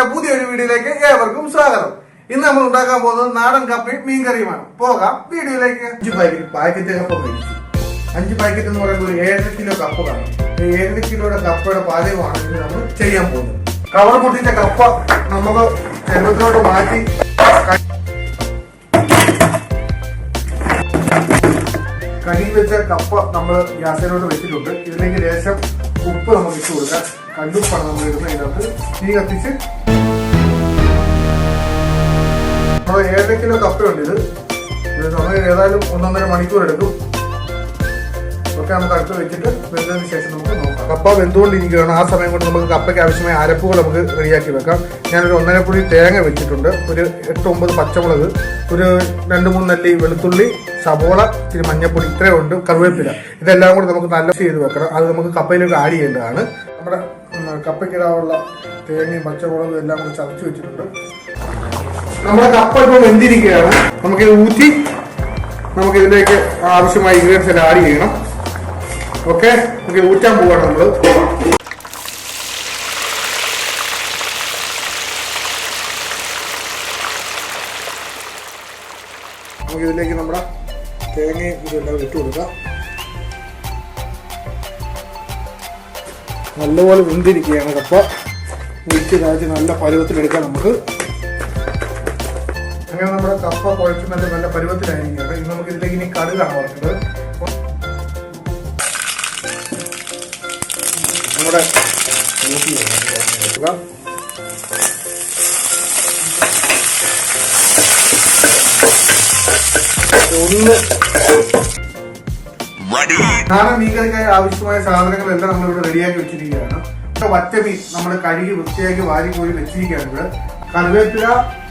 ചാനലിലെ പുതിയൊരു വീഡിയോയിലേക്ക് ഏവർക്കും സ്വാഗതം. ഇന്ന് നമ്മൾ ഉണ്ടാക്കാൻ പോകുന്നത് നാടൻ കപ്പി മീൻ കറിയുമാണ് പോകാം വീഡിയോയിലേക്ക്. അഞ്ച് പാക്കറ്റ് പാക്കറ്റ് കപ്പ മേടിച്ചു. അഞ്ച് പാക്കറ്റ് എന്ന് പറയുമ്പോൾ ഏഴര കിലോ കപ്പ കാണും ഏഴര കിലോയുടെ കപ്പയുടെ പാചകമാണ് ഇന്ന് നമ്മൾ ചെയ്യാൻ പോകുന്നത്. കവർ പൊട്ടിച്ച കപ്പ നമുക്ക് ചെറുപ്പത്തിലോട്ട് മാറ്റി കഴുകി വെച്ച കപ്പ നമ്മൾ ഗ്യാസിലോട്ട് വെച്ചിട്ടുണ്ട്. ഇതിലേക്ക് ലേശം ഉപ്പ് നമുക്ക് ഇട്ട് കൊടുക്കാം. കല്ലുപ്പാണ് നമ്മൾ ഇടുന്നത് ഇതിനകത്ത് തീ കത്തിച്ച് നമ്മൾ ഏഴര കിലോ കപ്പയുണ്ട് ഇത്. ഇത് നമ്മൾ ഏതായാലും ഒന്നൊന്നര മണിക്കൂർ എടുക്കും. ഒക്കെ നമുക്ക് അടുത്ത് വെച്ചിട്ട് വെന്തതിന് ശേഷം നമുക്ക് നോക്കാം. കപ്പ വെന്തുകൊണ്ടിരിക്കുകയാണ്. ആ സമയം കൊണ്ട് നമുക്ക് കപ്പയ്ക്ക് ആവശ്യമായ അരപ്പുകൾ നമുക്ക് റെഡിയാക്കി വെക്കാം. ഞാനൊരു ഒന്നര പൊടി തേങ്ങ വെച്ചിട്ടുണ്ട്. ഒരു എട്ട് ഒമ്പത് പച്ചമുളക് ഒരു രണ്ട് മൂന്ന് നല്ലി വെളുത്തുള്ളി സബോള ഇച്ചിരി മഞ്ഞപ്പൊടി ഇത്രയും ഉണ്ട് കറിവേപ്പില. ഇതെല്ലാം കൂടി നമുക്ക് നല്ല ചെയ്ത് വെക്കണം. അത് നമുക്ക് കപ്പയിലേക്ക് ആഡ് ചെയ്യേണ്ടതാണ്. നമ്മുടെ കപ്പയ്ക്കിടാനുള്ള തേങ്ങയും പച്ചമുളകും എല്ലാം കൂടി ചതച്ച് വെച്ചിട്ടുണ്ട്. നമ്മുടെ കപ്പ ഇപ്പോൾ വെന്തിരിക്കുകയാണ് നമുക്കിത് ഊറ്റി നമുക്ക് ഇതിലേക്ക് ആവശ്യമായ ഇൻഗ്രീഡിയൻസ് എല്ലാം ആഡ് ചെയ്യണം. ഓക്കെ നമുക്ക് ഊറ്റാൻ പോവാണ് നമ്മൾ. നമുക്ക് ഇതിലേക്ക് നമ്മുടെ തേങ്ങയും ഇതെല്ലാം ഇട്ട് കൊടുക്കാം. നല്ലപോലെ വെന്തിരിക്കുകയാണ്. കപ്പ ഊറ്റി കാഴ്ച നല്ല പരുവത്തിലെടുക്കാം നമുക്ക്. അങ്ങനെ നമ്മുടെ കപ്പ കുഴച്ച് നല്ല നല്ല പരുവത്തിലായിരിക്കുകയാണ്. ഇനി നമുക്ക് ഇതിലേക്ക് ഇനി കടുകാണ് വറുക്കുന്നത് നമ്മുടെ ഊട്ടി ഒന്ന് നാടൻ മീൻകറിക്കായി ആവശ്യമായ സാധനങ്ങളെല്ലാം നമ്മൾ ഇവിടെ റെഡിയാക്കി വെച്ചിരിക്കുകയാണ്. വറ്റമീൻ നമ്മൾ കഴുകി വൃത്തിയാക്കി വാരി കോരി വെച്ചിരിക്കുകയാണ് കറിവേപ്പില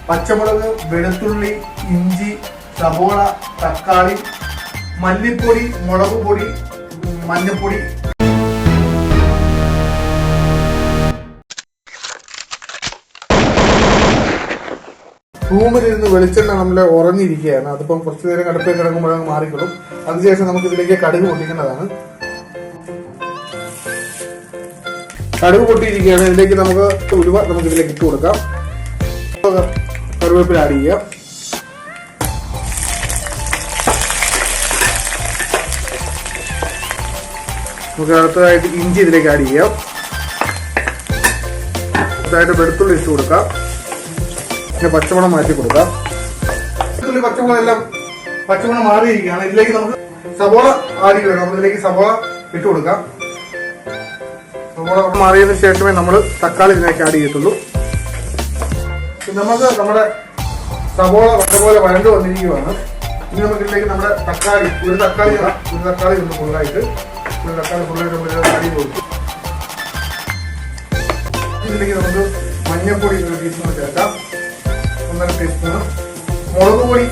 പച്ചമുളക് വെളുത്തുള്ളി ഇഞ്ചി സബോള തക്കാളി മല്ലിപ്പൊടി മുളക് പൊടി മഞ്ഞപ്പൊടി റൂമിലിരുന്ന് വെളിച്ചെണ്ണ നമ്മൾ ഉറങ്ങിയിരിക്കുകയാണ്. അതിപ്പം കുറച്ച് നേരം കടുപ്പിൽ കിടക്കുമ്പോഴും മാറിക്കൊള്ളും. അതിനുശേഷം നമുക്ക് ഇതിലേക്ക് കടുക് പൊട്ടിക്കേണ്ടതാണ്. കടുക് പൊട്ടിയിരിക്കുകയാണ്. ഇതിലേക്ക് നമുക്ക് ഉലുവ നമുക്ക് ഇതിലേക്ക് ഇട്ട് കൊടുക്കാം. കറിവേപ്പില ആഡ് ചെയ്യുക. നമുക്ക് അടുത്തതായിട്ട് ഇഞ്ചി ഇതിലേക്ക് ആഡ് ചെയ്യാം. അടുത്തതായിട്ട് വെളുത്തുള്ളി ഇട്ട് കൊടുക്കാം. പിന്നെ പച്ചമുളം മാറ്റി കൊടുക്കാം. വെളുത്തുള്ളി പച്ചമുളം എല്ലാം പച്ചമുളം മാറിയിരിക്കുകയാണ്. ഇതിലേക്ക് നമുക്ക് സവോള ആഡ് ചെയ്യണം നമ്മൾ ഇതിലേക്ക് സവോള ഇട്ട് കൊടുക്കാം. സവോള മാറിയതിനു ശേഷമേ നമ്മൾ തക്കാളി ഇതിലേക്ക് ആഡ് ഇനി നമുക്ക് നമ്മുടെ സവോള നല്ലപോലെ വരണ്ടു വന്നിരിക്കുകയാണ്. ഇനി നമുക്ക് ഇതിലേക്ക് നമ്മുടെ തക്കാളി ഒരു തക്കാളി. ഒരു തക്കാളി ഒന്ന് ഫുള്ളായിട്ട് ഒരു തക്കാളി ഫുള്ളായിട്ട് നമ്മൾ ആഡ് ചെയ്ത് കൊടുക്കും. ഇതിലേക്ക് നമുക്ക് മഞ്ഞൾപ്പൊടി ഒരു ടീസ്പൂൺ ചേർക്കാം. ഒന്നര ടീസ്പൂണും മുളക് പൊടി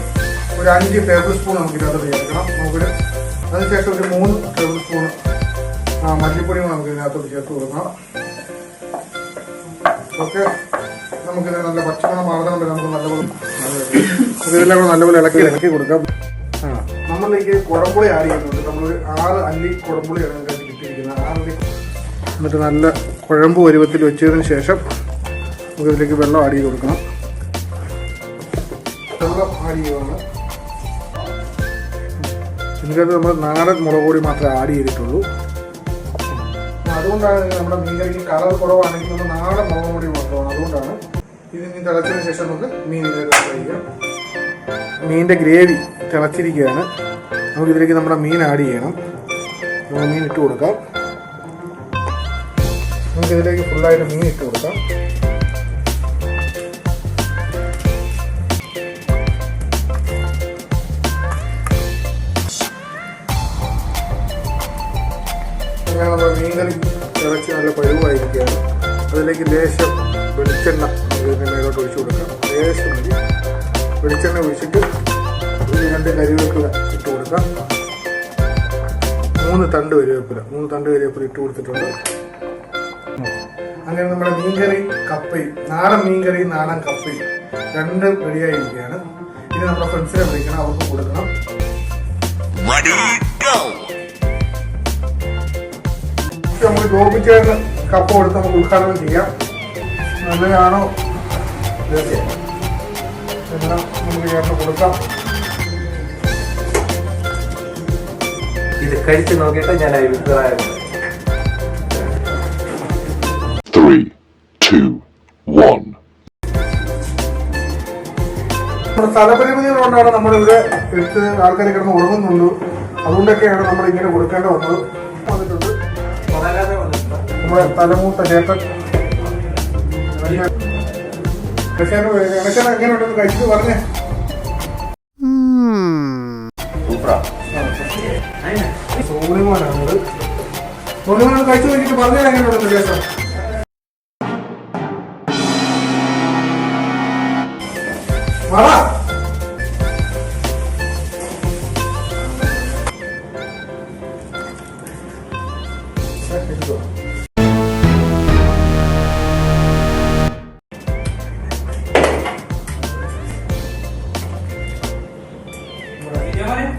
ഒരു അഞ്ച് ടേബിൾ സ്പൂൺ നമുക്ക് ഇതിനകത്ത് ചേർക്കണം നമുക്കൊരു അതിനുശേഷം ഒരു മൂന്ന് ടേബിൾ സ്പൂൺ മല്ലിപ്പൊടി നമുക്ക് ഇതിനകത്തോട്ട് ചേർത്ത് കൊടുക്കണം. ഓക്കെ നമുക്കിത് നല്ല പച്ചമണം മാറണം കൊണ്ട് നമുക്ക് നല്ലപോലെ ഇതെല്ലാം കൂടെ നല്ലപോലെ ഇളക്കി ഇളക്കി കൊടുക്കാം. ആ നമ്മളിലേക്ക് കുടംപുളി ആഡ് ചെയ്യുന്നുണ്ട്. നമ്മളൊരു ആറ് അല്ലി കുടംപുളിയാണ് ഇതിനകത്ത് ആറ് എന്നിട്ട് നല്ല കുഴമ്പ് പരുവത്തിൽ വെച്ചതിന് ശേഷം നമുക്ക് ഇതിലേക്ക് വെള്ളം ആഡ് ചെയ്ത് കൊടുക്കണം. ആഡ് ചെയ്യുവാണ് ഇതിനകത്ത് നമ്മൾ നാടൻ മുളക് പൊടി മാത്രമേ ആഡ് ചെയ്തിട്ടുള്ളൂ. അതുകൊണ്ടാണ് നമ്മുടെ മീൻകറിക്ക് കളർ കുറവാണെങ്കിൽ നമ്മൾ നാടൻ മുളക് പൊടി മാത്രമാണ്. അതുകൊണ്ടാണ് ഇത് ഇനി തിളച്ചതിന് ശേഷം നമുക്ക് ഫ്രൈ ചെയ്യാം മീനിന്റെ ഗ്രേവി തിളച്ചിരിക്കുകയാണ്. നമുക്ക് ഇതിലേക്ക് നമ്മുടെ മീൻ ആഡ് ചെയ്യണം. നമുക്ക് മീൻ ഇട്ട് കൊടുക്കാം. നമുക്കിതിലേക്ക് ഫുള്ളായിട്ട് മീൻ ഇട്ട് കൊടുക്കാം. മീൻകറി ഇറച്ചി നല്ല പഴുവായിരിക്കുകയാണ് അതിലേക്ക് ലേശം വെളിച്ചെണ്ണ ഇതിന്റെ മേലോട്ട് ഒഴിച്ചു കൊടുക്കാം. ലേശം മതി. വെളിച്ചെണ്ണ ഒഴിച്ചിട്ട് ഒരു രണ്ട് കരിവേപ്പില ഇട്ട് കൊടുക്കാം. മൂന്ന് തണ്ട് കരിവേപ്പില. മൂന്ന് തണ്ട് കരിവേപ്പില ഇട്ട് കൊടുത്തിട്ടുണ്ട്. അങ്ങനെ നമ്മുടെ മീൻകറി കപ്പയും നാടൻ മീൻകറി നാടൻ കപ്പയും രണ്ട് റെഡിയായിരിക്കുകയാണ് ഇനി നമ്മുടെ ഫ്രണ്ട്സിനെ വിളിക്കണം. അവർക്ക് കൊടുക്കണം. ഗോപിച്ചേട്ടന് കപ്പ് കൊടുത്ത് നമുക്ക് ഉദ്ഘാടനം ചെയ്യാം. നല്ലതാണോ? തീർച്ചയായും എല്ലാം നമുക്ക് ചേർന്ന് കൊടുക്കാം. ഇത് കഴിച്ച് നോക്കിയിട്ട് ഞാൻ അഭിപ്രായം two, one. നമ്മുടെ സ്ഥലപരിമിതികൾ കൊണ്ടാണ് നമ്മളിവിടെ എടുത്ത് ആൾക്കാർ കിടന്ന് ഉറങ്ങുന്നുള്ളൂ. അതുകൊണ്ടൊക്കെയാണ് നമ്മൾ ഇങ്ങനെ കൊടുക്കേണ്ടി വന്നത്? നമ്മുടെ തലമൂത്ത ചേട്ടൻ. എങ്ങനെയുണ്ടെന്ന് പറഞ്ഞേ. കഴിച്ചു കഴിഞ്ഞിട്ട് പറഞ്ഞാൽ എങ്ങനെയുണ്ടെന്ന് ശേഷം പറ.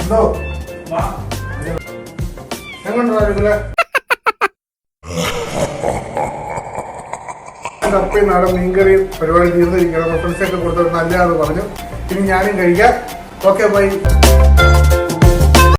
എന്തോ? എങ്ങോട്ടാ കപ്പയും നാടൻ മീൻകറി പരിപാടി തീർന്നിരിക്കണം റെഫറൻസ് ഒക്കെ കൊടുത്തത് നല്ലതാന്ന് പറഞ്ഞു. ഇനി ഞാനും കഴിക്കാം. Okay bye